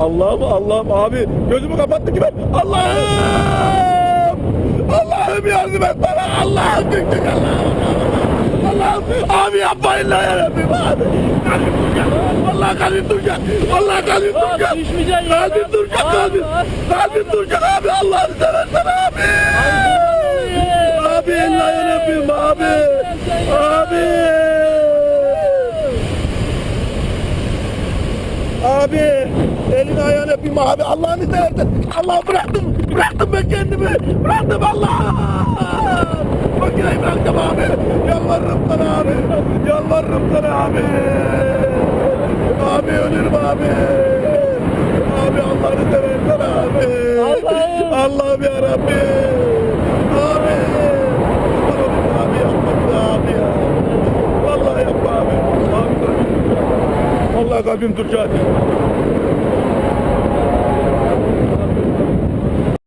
Allah'ım Allah'ım. Abi gözümü kapattı ki ben Allah'ım! Allah'ım yardım et bana. Allah'ım düştük Allah'ım Allah'ım abi yapmayın lan yarabbim. Abi kalbim duracak. Vallahi kalbim duracak. Vallahi kalbim Abi ya. kalbim Abi, kalbim. Abi. kalbim duracak abi. Allah'ını seversen abi abi illa yarabbim abi abi Abi elini ayağını öpeyim abi. Allah'ını seversen. Allah bıraktım. Bıraktım ben kendimi. Bıraktım Allah! Makineyi bıraktım abi. Yalvarırım sana abi. Yalvarırım sana abi. Abi ölürüm abi. Abi Allah'ını seversen abi. Allah'ım. Allah'ım yarabbim Vallahi kalbim Türkiye.